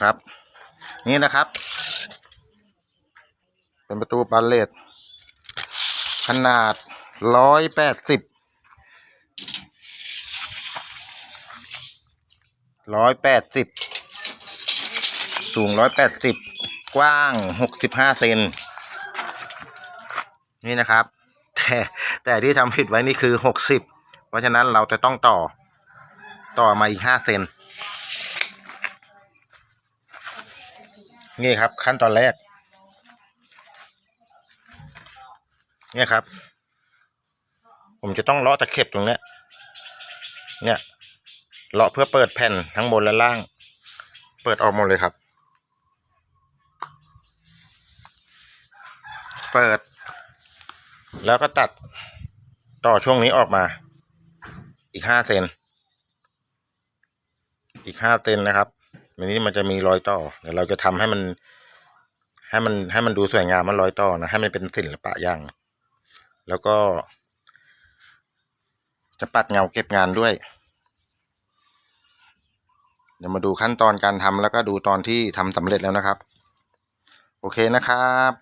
ครับ นี่นะครับ เป็นประตูบานเลตขนาดร้อยแปดสิบร้อยแปดสิบสูงร้อยแปดสิบกว้างหกสิบห้าเซนนี่นะครับ แต่แต่ที่ทำผิดไว้นี่คือหกสิบเพราะฉะนั้นเราจะต้องต่อต่อมาอีกห้าเซน นี่ครับ ขั้นตอนแรกเนี่ยครับ ผมจะต้องเลาะตะเข็บตรงเนี้ยเนี่ยเลาะเพื่อเปิดแผ่นทั้งบนและล่าง เปิดออกหมดเลยครับ เปิด แล้วก็ตัดต่อช่วงนี้ออกมา อีกห้าเซนอีกห้าเซนนะครับ อันนี้มันจะมีรอยต่อเดี๋ยวเราจะทำให้มัน ให้มันให้มันดูสวยงามมันรอยต่อนะให้มันเป็นศิลปะอย่าง แล้วก็ จะปัดเงาเก็บงานด้วย เดี๋ยวมาดูขั้นตอนการทำแล้วก็ดูตอนที่ทำสำเร็จแล้วนะครับ โอเคนะครับ